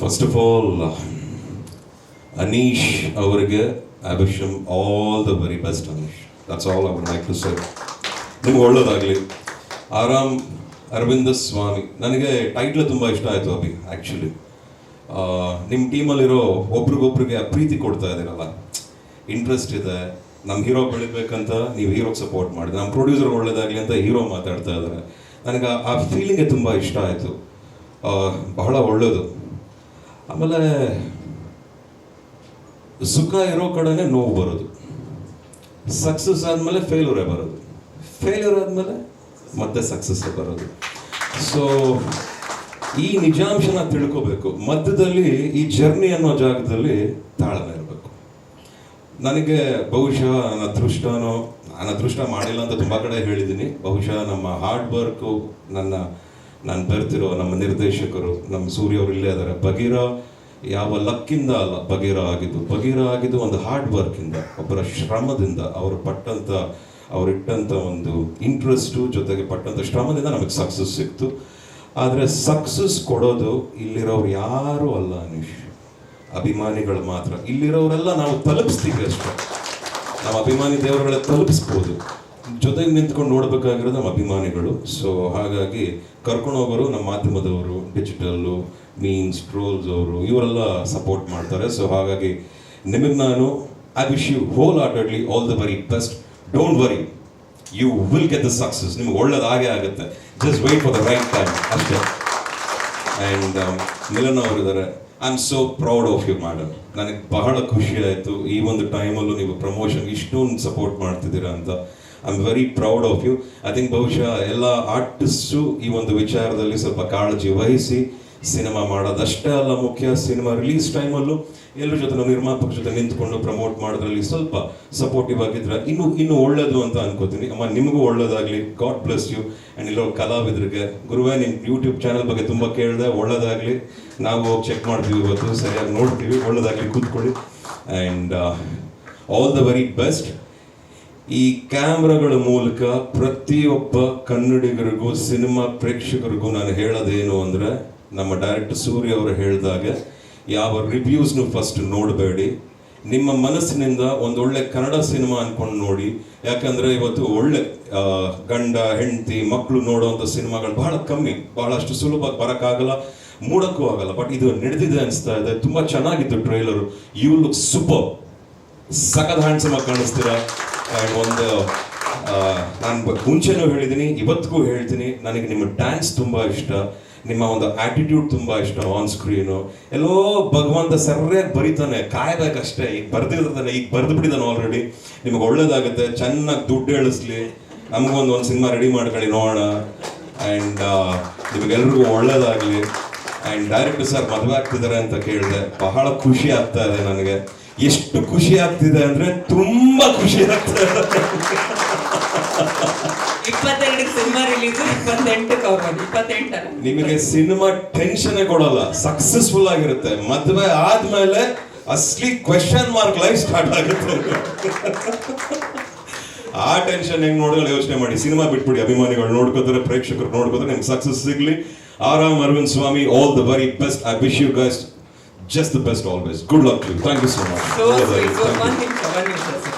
First of all Aneesh ಅವರಿಗೆ I wish all the very best Aneesh that's all I like to sir ನಿಮ್ಗೆ ಒಳ್ಳೇದಾಗಲಿ. ಆರಾಮ್ ಅರವಿಂದ ಸ್ವಾಮಿ. ನನಗೆ title ತುಂಬ ಇಷ್ಟ ಆಯಿತು, ಅಭಿ ಆ್ಯಕ್ಚುಲಿ ನಿಮ್ಮ ಟೀಮಲ್ಲಿರೋ ಒಬ್ರಿಗೊಬ್ರಿಗೆ ಪ್ರೀತಿ ಕೊಡ್ತಾ ಇದ್ದೀರಲ್ಲ ಇಂಟ್ರೆಸ್ಟ್ ಇದೆ. ನಮ್ಮ ಹೀರೋ ಬೆಳಿಬೇಕಂತ ನೀವು ಹೀರೋಗೆ ಸಪೋರ್ಟ್ ಮಾಡಿ ನಮ್ಮ ಪ್ರೊಡ್ಯೂಸರ್ ಒಳ್ಳೇದಾಗಲಿ ಅಂತ ಹೀರೋ ಮಾತಾಡ್ತಾ ಇದ್ದಾರೆ. ನನಗೆ ಆ ಫೀಲಿಂಗೇ ತುಂಬ ಇಷ್ಟ ಆಯಿತು. ಬಹಳ ಒಳ್ಳೆಯದು ಆಮೇಲೆ ಸುಖ ಇರೋ ಕಡೆನೇ ನೋವು ಬರೋದು. ಸಕ್ಸಸ್ ಆದಮೇಲೆ ಫೇಲ್ಯೂರೇ ಬರೋದು. ಫೇಲ್ಯೂರ್ ಆದಮೇಲೆ ಮತ್ತೆ ಸಕ್ಸಸ್ ಬರೋದು. ಸೊ ಈ ನಿಜಾಂಶನ ತಿಳ್ಕೋಬೇಕು. ಮಧ್ಯದಲ್ಲಿ ಈ ಜರ್ನಿ ಅನ್ನೋ ಜಾಗದಲ್ಲಿ ತಾಳ್ಮೆ ಇರಬೇಕು. ನನಗೆ ಬಹುಶಃ ನನ್ನ ಅದೃಷ್ಟನೋ ನಾನು ಅದೃಷ್ಟ ಮಾಡಿಲ್ಲ ಅಂತ ತುಂಬ ಕಡೆ ಹೇಳಿದ್ದೀನಿ. ಬಹುಶಃ ನಮ್ಮ ಹಾರ್ಡ್ ವರ್ಕು ನನ್ನ ನಾನು ಬರ್ತಿರೋ ನಮ್ಮ ನಿರ್ದೇಶಕರು, ನಮ್ಮ ಸೂರ್ಯ ಅವರು ಇಲ್ಲೇ ಇದ್ದಾರೆ ಬಗೀರ ಯಾವ ಲಕ್ಕಿಂದ ಅಲ್ಲ ಬಗೀರ ಆಗಿದ್ದು. ಬಗೀರ ಆಗಿದ್ದು ಒಂದು ಹಾರ್ಡ್ ವರ್ಕಿಂದ ಒಬ್ಬರ ಶ್ರಮದಿಂದ, ಅವರು ಪಟ್ಟಂತ ಅವರಿಟ್ಟಂಥ ಒಂದು ಇಂಟ್ರೆಸ್ಟು ಜೊತೆಗೆ ಪಟ್ಟಂಥ ಶ್ರಮದಿಂದ ನಮಗೆ ಸಕ್ಸಸ್ ಸಿಕ್ತು. ಆದರೆ ಸಕ್ಸಸ್ ಕೊಡೋದು ಇಲ್ಲಿರೋರು ಯಾರೂ ಅಲ್ಲ ಅನೀಶ್. ಅಭಿಮಾನಿಗಳು ಮಾತ್ರ. ಇಲ್ಲಿರೋರೆಲ್ಲ ನಾವು ತಲುಪಿಸ್ತೀವಿ ಅಷ್ಟೇ. ನಾವು ಅಭಿಮಾನಿ ದೇವರುಗಳ ತಲುಪಿಸ್ಬೋದು. ಜೊತೆಗೆ ನಿಂತ್ಕೊಂಡು ನೋಡಬೇಕಾಗಿರೋದು ನಮ್ಮ ಅಭಿಮಾನಿಗಳು. ಸೊ ಹಾಗಾಗಿ ಕರ್ಕೊಂಡು ಹೋಗೋರು ನಮ್ಮ ಮಾಧ್ಯಮದವರು ಡಿಜಿಟಲ್ಲು ಮೀನ್ಸ್ ಟ್ರೋಲ್ಸ್ ಅವರು, ಇವರೆಲ್ಲ ಸಪೋರ್ಟ್ ಮಾಡ್ತಾರೆ. ಸೊ ಹಾಗಾಗಿ ನಿಮಗೆ ನಾನು I wish you whole heartedly all the very best don't worry you will get the success ನಿಮ್ಗೆ ಒಳ್ಳೇದಾಗೇ ಆಗುತ್ತೆ. Just wait for the right time ಅಷ್ಟೇ. ಆ್ಯಂಡ್ ಮಿಲನ್ ಅವರಿದ್ದಾರೆ I am so proud of you madam ನನಗೆ ಬಹಳ ಖುಷಿ ಆಯಿತು. ಈ ಒಂದು ಟೈಮಲ್ಲೂ ನೀವು ಪ್ರಮೋಷನ್ ಇಷ್ಟೊಂದು ಸಪೋರ್ಟ್ ಮಾಡ್ತಿದ್ದೀರಾ ಅಂತ. I am very proud of you I think ಬಹುಶಃ ಎಲ್ಲ ಆರ್ಟಿಸ್ಟು ಈ ಒಂದು ವಿಚಾರದಲ್ಲಿ ಸ್ವಲ್ಪ ಕಾಳಜಿ ವಹಿಸಿ ಸಿನಿಮಾ ಮಾಡೋದಷ್ಟೇ ಅಲ್ಲ ಮುಖ್ಯ. ಸಿನಿಮಾ ರಿಲೀಸ್ ಟೈಮಲ್ಲೂ ಎಲ್ಲರ ಜೊತೆ ನಾವು ನಿರ್ಮಾಪಕ ಜೊತೆ ನಿಂತ್ಕೊಂಡು ಪ್ರಮೋಟ್ ಮಾಡೋದ್ರಲ್ಲಿ ಸ್ವಲ್ಪ ಸಪೋರ್ಟಿವ್ ಆಗಿದ್ರೆ ಇನ್ನು ಇನ್ನು ಒಳ್ಳೇದು ಅಂತ ಅನ್ಕೋತೀನಿ. ಅಮ್ಮ, ನಿಮಗೂ ಒಳ್ಳೇದಾಗಲಿ. ಗಾಡ್ ಬ್ಲೆಸ್ ಯು ಆ್ಯಂಡ್ ಇಲ್ಲೋ ಕಲಾವಿದರಿಗೆ, ಗುರುವೇ ನಿಮ್ಮ ಯೂಟ್ಯೂಬ್ ಚಾನಲ್ ಬಗ್ಗೆ ತುಂಬ ಕೇಳಿದೆ, ಒಳ್ಳೇದಾಗಲಿ. ನಾವು ಹೋಗಿ ಚೆಕ್ ಮಾಡ್ತೀವಿ ಇವತ್ತು. ಸರಿಯಾಗಿ ನೋಡ್ತೀವಿ. ಒಳ್ಳೇದಾಗಲಿ ಕೂತ್ಕೊಳ್ಳಿ. And all the very best ಈ ಕ್ಯಾಮ್ರಾಗಳ ಮೂಲಕ ಪ್ರತಿಯೊಬ್ಬ ಕನ್ನಡಿಗರಿಗೂ, ಸಿನಿಮಾ ಪ್ರೇಕ್ಷಕರಿಗೂ ನಾನು ಹೇಳೋದೇನು ಅಂದರೆ, ನಮ್ಮ ಡೈರೆಕ್ಟರ್ ಸೂರ್ಯ ಅವರು ಹೇಳಿದಾಗ, ಯಾವ ರಿವ್ಯೂಸ್ನು ಫಸ್ಟ್ ನೋಡಬೇಡಿ. ನಿಮ್ಮ ಮನಸ್ಸಿನಿಂದ ಒಂದೊಳ್ಳೆ ಕನ್ನಡ ಸಿನಿಮಾ ಅಂದ್ಕೊಂಡು ನೋಡಿ. ಯಾಕಂದ್ರೆ ಇವತ್ತು ಒಳ್ಳೆ ಗಂಡ, ಹೆಂಡತಿ ಮಕ್ಕಳು ನೋಡುವಂಥ ಸಿನಿಮಾಗಳು ಬಹಳ ಕಮ್ಮಿ. ಬಹಳಷ್ಟು ಸುಲಭವಾಗಿ ಬರೋಕ್ಕಾಗಲ್ಲ, ಮೂಡಕ್ಕೂ ಆಗಲ್ಲ. ಬಟ್ ಇದು ನಡೆದಿದೆ ಅನಿಸ್ತಾ ಇದೆ. ತುಂಬ ಚೆನ್ನಾಗಿತ್ತು ಟ್ರೈಲರು ಯು ಲುಕ್ ಸೂಪರ್ ಸಖತ್ ಹ್ಯಾಂಡ್ಸಮ್ ಕಾಣಿಸ್ತೀರಾ? ಒಂದು ನಾನು ಮುಂಚೆನೂ ಹೇಳಿದ್ದೀನಿ ಇವತ್ತಿಗೂ ಹೇಳ್ತೀನಿ. ನನಗೆ ನಿಮ್ಮ ಡ್ಯಾನ್ಸ್ ತುಂಬ ಇಷ್ಟ. ನಿಮ್ಮ ಒಂದು ಆ್ಯಟಿಟ್ಯೂಡ್ ತುಂಬ ಇಷ್ಟ ಆನ್ ಸ್ಕ್ರೀನು ಎಲ್ಲೋ ಭಗವಂತ ಸರಿಯಾಗಿ ಬರೀತಾನೆ. ಕಾಯ್ಬೇಕಷ್ಟೇ ಈಗ ಬರ್ದಿರ್ತಾನೆ ಈಗ ಬರೆದು ಬಿಟ್ಟಿದ್ದಾನೆ ಆಲ್ರೆಡಿ ನಿಮಗೆ ಒಳ್ಳೇದಾಗುತ್ತೆ. ಚೆನ್ನಾಗಿ ದುಡ್ಡು ಹೇಳಿಸ್ಲಿ. ನಮಗೊಂದು ಒಂದು ಸಿನಿಮಾ ರೆಡಿ ಮಾಡ್ಕೊಳ್ಳಿ, ನೋಡೋಣ. ಆ್ಯಂಡ್ ನಿಮಗೆಲ್ರಿಗೂ ಒಳ್ಳೇದಾಗಲಿ. ಆ್ಯಂಡ್ ಡೈರೆಕ್ಟರ್ ಸರ್ ಮದುವೆ ಆಗ್ತಿದ್ದಾರೆ ಅಂತ ಕೇಳಿದೆ. ಬಹಳ ಖುಷಿ ಆಗ್ತಾ ಇದೆ ನನಗೆ. ಎಷ್ಟು ಖುಷಿ ಆಗ್ತಿದೆ ಅಂದ್ರೆ ತುಂಬಾ ಖುಷಿ ಆಗ್ತದೆ. ಇಪ್ಪತ್ತೆರಡಕ್ಕೆ ಸಿನಿಮಾ ರಿಲೀಸ್ ಇಪ್ಪತ್ತೆಂಟಕ್ಕೆ ಅವ್ರು ಇಪ್ಪತ್ತೆಂಟರ ನಿಮಗೆ ಸಿನಿಮಾ ಟೆನ್ಷನ್ ಕೊಡಲ್ಲ. ಸಕ್ಸಸ್ಫುಲ್ ಆಗಿರುತ್ತೆ. ಮದುವೆ ಆದ್ಮೇಲೆ ಅಸ್ಲಿ ಕ್ವೆಶನ್ ಮಾರ್ಕ್ ಲೈಫ್ ಸ್ಟಾರ್ಟ್ ಆಗುತ್ತೆ. ಆ ಟೆನ್ಷನ್ ಹೆಂಗ್ ನೋಡಿದ್ರೆ ಯೋಚನೆ ಮಾಡಿ. ಸಿನಿಮಾ ಬಿಟ್ಬಿಡಿ ಅಭಿಮಾನಿಗಳು ನೋಡ್ಕೋತಾರೆ ಪ್ರೇಕ್ಷಕರು ನೋಡ್ಕೋತಾರೆ ನಿಮ್ಗೆ ಸಕ್ಸಸ್ ಸಿಗ್ಲಿ. Aaram Aravind Swamy all the very best I wish you just the best always. Good luck to you. Thank you so much. So sweet. So